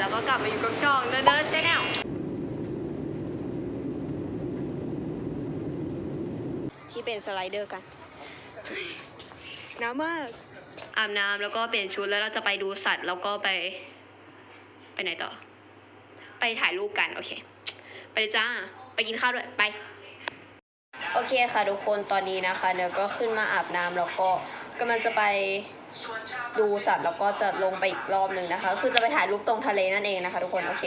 แล้วก็กลับมาอยู่กับช่องเนิร์ดเนิร์ดแนลที่เป็นสไลเดอร์กัน น้ำมากอาบน้ำแล้วก็เปลี่ยนชุดแล้วเราจะไปดูสัตว์ แล้วก็ไป ไปไหนต่อ ไปถ่ายรูปกัน โอเค ไปเลยจ้า ไปกินข้าวด้วย ไป โอเคค่ะทุกคนตอนนี้นะคะเนยก็ขึ้นมาอาบน้ำแล้วก็กำลังจะไป ดูสัตว์แล้วก็จะลงไปอีกรอบหนึ่งนะคะ คือจะไปถ่ายรูปตรงทะเลนั่นเองนะคะ ทุกคน โอเค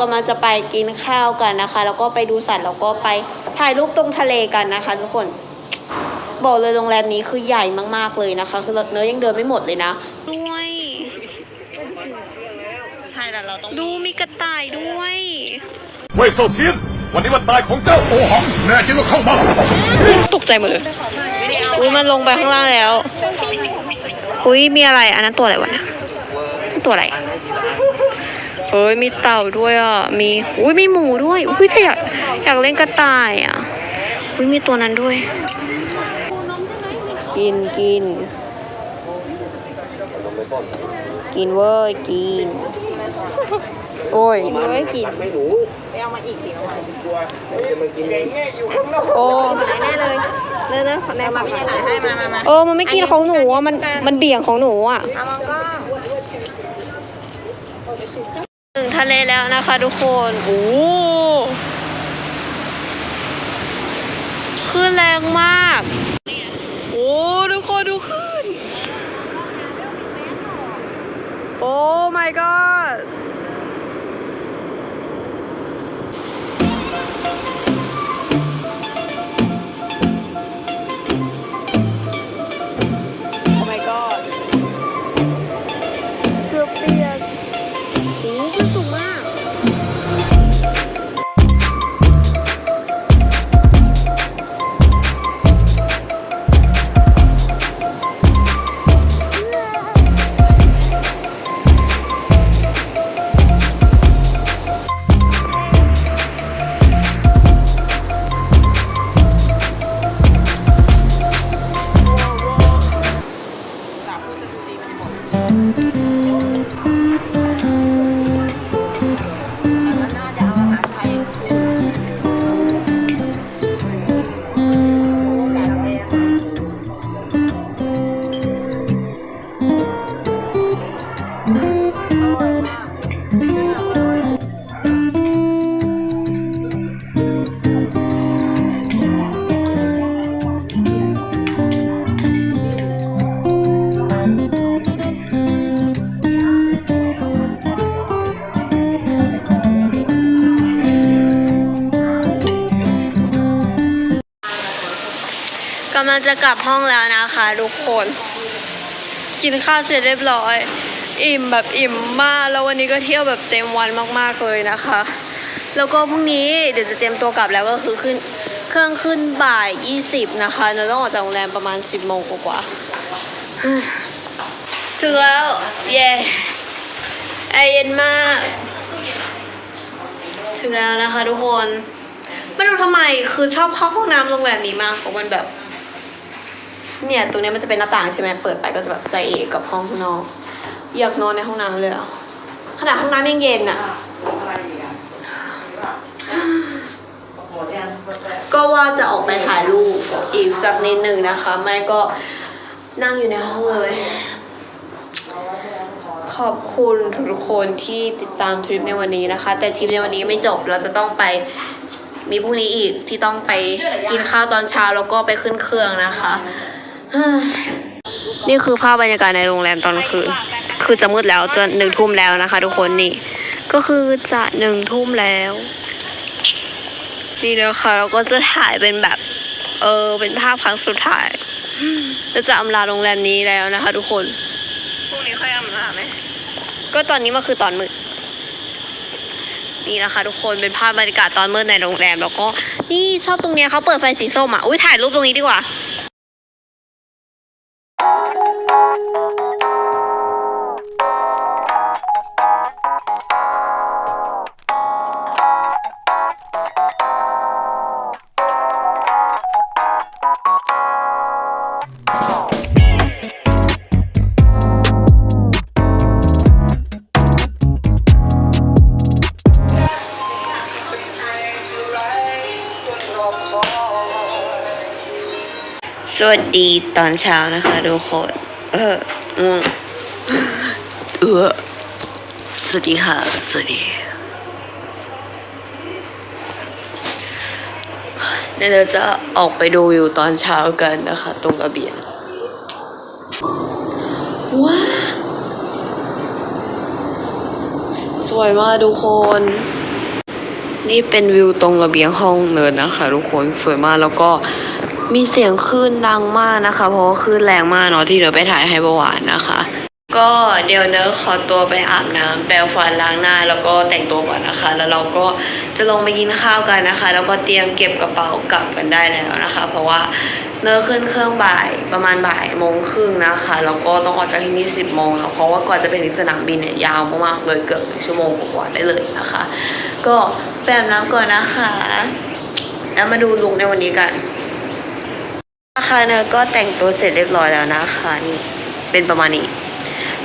กำลังจะไปกินข้าวกันนะคะ แล้วก็ไปดูสัตว์แล้วก็ไปถ่ายรูปตรงทะเลกันนะคะ ทุกคนบอกเลยโรงแรมนี้คือใหญ่มากๆเลยนะคะ คือเนื้อยังเดินไม่หมดเลยนะด้วยใช่แต่เราต้องดูมีกระต่ายด้วยเว่ยเซาเทียนวันนี้วันตายของเจ้าโอหังแน่จริงก็เข้ามาตกใจหมดเลยอุ้ยมันลงไปข้างล่างแล้วอุ้ยมีอะไรอันนั้นตัวอะไรวะเนะตัวอะไร เฮ้ยมีเต่าด้วยอะ มีอุ้ยมีหมูด้วยอุ้ยแต่อยากอยากเล่นกระต่ายอะอุ้ยมีตัวนั้นด้วย กินกิน กินเว้ยกิน โอ้ยเว้ยกินโอ้แน่เลยเลิกเลิกแนวมาถ่ายให้มามามาเออมันไม่กินของหนูอะมันมันเบี่ยงของหนูอะถึง ทะเลแล้วนะคะทุกคนโอ้คลื่นแรงมาก โอ้ทุกคนดูคลื่นโอ้ my god จะกลับห้องแล้วนะคะทุกคน กินข้าวเสร็จเรียบร้อย อิ่มแบบอิ่มมากแล้ววันนี้ก็เที่ยวแบบเต็มวันมากๆเลยนะคะ แล้วก็พรุ่งนี้เดี๋ยวจะเตรียมตัวกลับแล้วก็คือขึ้นเครื่องขึ้นบ่าย 20 นะคะเราต้องออกจากโรงแรมประมาณ 10โมงกว่าถึงแล้วเย่แอร์เย็นมาก ถึงแล้วนะคะทุกคนไม่รู้ทำไมคือชอบเข้าห้องน้ำโรงแรมนี้มากเพราะมันแบบ เนี่ยตรงนี้มันจะเป็นหน้าต่างใช่ไหมเปิดไปก็จะแบบใจเอกกับห้องข้างนอก อยากนอนในห้องน้ำเลยอะขนาดห้องน้ำยังเย็นอะก็ว่าจะออกไปถ่ายรูปอีกสักนิดหนึ่งนะคะ ไม่ก็นั่งอยู่ในห้องเลย ขอบคุณทุกคนที่ติดตามทริปในวันนี้นะคะ แต่ทริปในวันนี้ไม่จบเราจะต้องไปมีพรุ่งนี้อีกที่ต้องไปกินข้าวตอนเช้าแล้วก็ไปขึ้นเครื่องนะคะ นี่คือภาพบรรยากาศในโรงแรมตอนคืน คือจะมืดแล้วจะหนึ่งทุ่มแล้วนะคะ ทุกคนนี่ ก็คือจะหนึ่งทุ่มแล้ว นี่นะคะเราก็จะถ่ายเป็นแบบ เออเป็นภาพครั้งสุดท้ายแล้วจะอำลาโรงแรมนี้แล้วนะคะ ทุกคนพรุ่งนี้ค่อยอาบน้ำไหมก็ตอนนี้มันคือตอนมืดนี่นะคะ ทุกคนเป็นภาพบรรยากาศตอนมืดในโรงแรมแล้วก็ นี่ชอบตรงเนี้ยเขาเปิดไฟสีส้มอะอุ้ยถ่ายรูปตรงนี้ดีกว่า วัสดีตอนเช้านะคะทุกคนเออเออสวัสดีค่ะ สวัสดีเดี๋ยวเราจะออกไปดูวิวตอนเช้ากันนะคะ ตรงระเบียงว้าสวยมากทุกคน นี่เป็นวิวตรงระเบียงห้องเนินนะคะทุกคนสวยมากแล้วก็ มีเสียงคลื่นดังมากนะคะ เพราะว่าคลื่นแรงมากเนาะที่เดี๋ยวไปถ่ายให้ประวานนะคะ ก็เดี๋ยวเนอะขอตัวไปอาบน้ำแปรงฟันล้างหน้า แล้วก็แต่งตัวก่อนนะคะ แล้วเราก็จะลงไปกินข้าวกันนะคะ แล้วก็เตรียมเก็บกระเป๋ากลับกันได้แล้วนะคะ เพราะว่าเนอขึ้นเครื่องบ่ายประมาณบ่ายโมงครึ่งนะคะ แล้วก็ต้องออกจากที่นี่สิบโมงแล้วเพราะว่าก่อนจะไปถึงสนามบินเนี่ยยาวมากๆเลยเกือบชั่วโมงกว่าได้เลยนะคะ ก็ไปอาบน้ำก่อนนะคะ แล้วมาดูลุคในวันนี้กัน นะคะเนยก็แต่งตัวเสร็จเรียบร้อยแล้วนะคะนี่เป็นประมาณนี้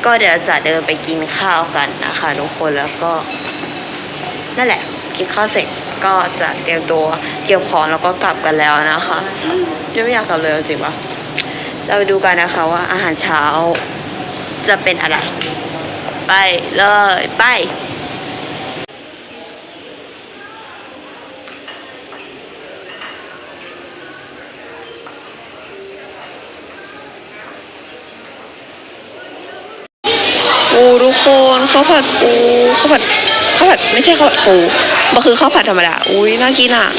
ก็เดี๋ยวจะเดินไปกินข้าวกันนะคะทุกคนแล้วก็ นั่นแหละ กินข้าวเสร็จก็จะเตรียมตัวเกี่ยวของแล้วก็กลับกันแล้วนะคะยังไม่อยากกลับเลยจริงปะเราไปดูกันนะคะว่าอาหารเช้าจะเป็นอะไร ไปเลยไป ปูทุกคนข้าวผัดปูข้าวผัดข้าวผัดไม่ใช่ข้าวผัดปูมันคือข้าวผัดธรรมดาอุ้ยน่ากินอะ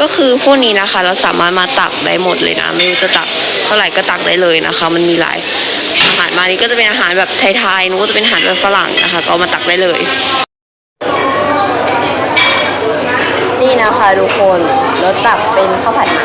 ก็คือพวกนี้นะคะ เราสามารถมาตักได้หมดเลยนะ ไม่รู้จะตักเท่าไหร่ก็ตักได้เลยนะคะ มันมีหลายอาหารมานี่ก็จะเป็นอาหารแบบไทยๆนู้นก็จะเป็นอาหารแบบฝรั่งนะคะ ก็เอามาตักได้เลย นี่นะคะทุกคนแล้วตักเป็นข้าวผัดไป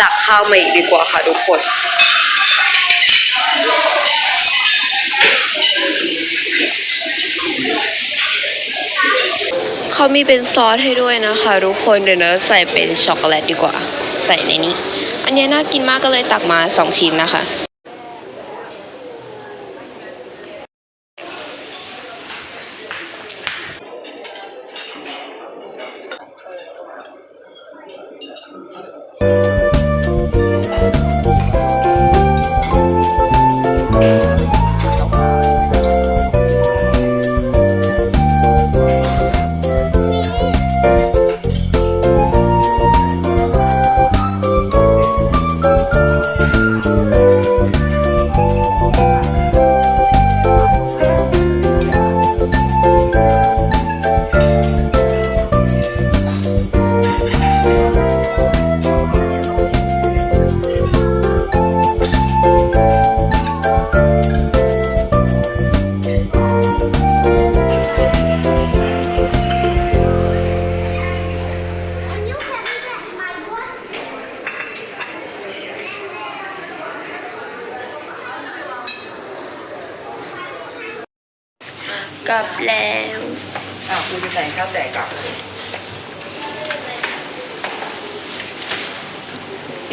ตักข้าวมาอีกดีกว่าค่ะทุกคนเขามีเป็นซอสให้ด้วยนะคะทุกคนเดี๋ยวนะใส่เป็นช็อกโกแลตดีกว่า ใส่ในนี้ อันเนี้ยน่ากินมากก็เลยตักมาสองชิ้นนะคะ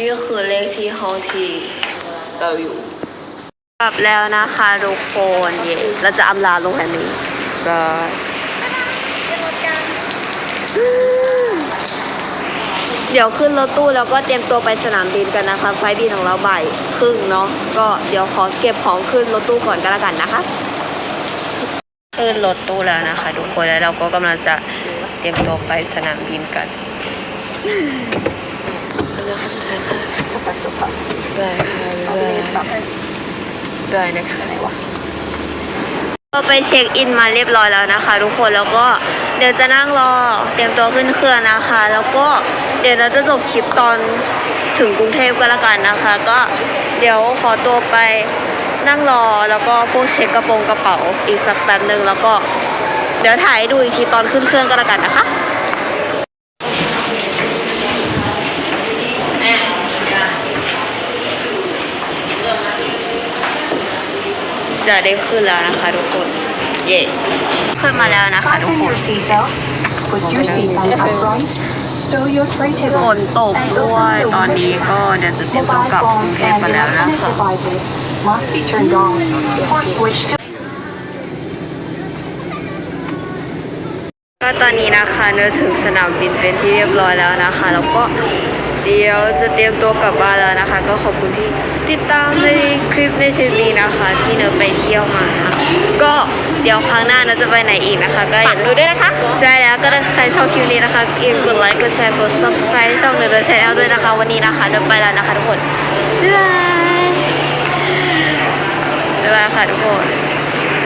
นี่คือเลขที่ห้องที่เราอยู่กลับแล้วนะคะทุกคนเย่เราจะอำลาโรงแรมนี้บายเดี๋ยวขึ้นรถตู้แล้วก็เตรียมตัวไปสนามบินกันนะคะ ไฟบินของเราบ่ายครึ่งเนาะก็เดี๋ยวขอเก็บของขึ้นรถตู้ก่อนก็แล้วกันนะคะขึ้นรถตู้แล้วนะคะทุกคนแล้วเราก็กำลังจะเตรียมตัวไปสนามบินกัน สุดท้าสบายสบาได้เอาไปเลยแบบได้นะคะไหนวะก็ไปเช็คอินมาเรียบร้อยแล้วนะคะ ทุกคนแล้วก็เดี๋ยวจะนั่งรอเตรียมตัวขึ้นเครื่องนะคะ แล้วก็เดี๋ยวเราจะจบคลิปตอนถึงกรุงเทพก็แล้วกันนะคะ ก็เดี๋ยวขอตัวไปนั่งรอแล้วก็พวกเช็คกระโปรงกระเป๋าอีกสักแป๊บหนึ่งแล้วก็เดี๋ยวถ่ายดูอีกทีตอนขึ้นเครื่องก็แล้วกันนะคะ จะได้ขึ้นแล้วนะคะ ทุกคน เย่ขึ้นมาแล้วนะคะ ทุกคน Put your seatbelt upright. Stow your tray ฝ table. นตกด้วยตอนนี้ก็เดี๋ยวจะเตรียมตัว Mobile กลับกรุง phones เทพ and กันแล้วนะ internet คะ ก็ตอนนี้นะคะเนื้อถึงสนามบินเป็นที่เรียบร้อยแล้วนะคะ แล้วก็เดี๋ยวจะเตรียมตัวกลับบ้านแล้วนะคะ ก็ขอบคุณที่ติดตามในคลิปในทริปนี้นะคะ ที่เนื้อไปเที่ยวมานะคะก็เดี๋ยวครั้งหน้าเนื้อจะไปไหนอีกนะคะ ก็อย่าลืมด้วยนะคะใช่แล้วก็ถ้าใครชอบคลิปนี้นะคะอย่าลืมกดไลค์กดแชร์กด subscribe ช่องเนื้อและชแนลด้วยนะคะ วันนี้นะคะเนื้อไปแล้วนะคะทุกคนบ๊ายบายบ๊ายบายค่ะทุกคน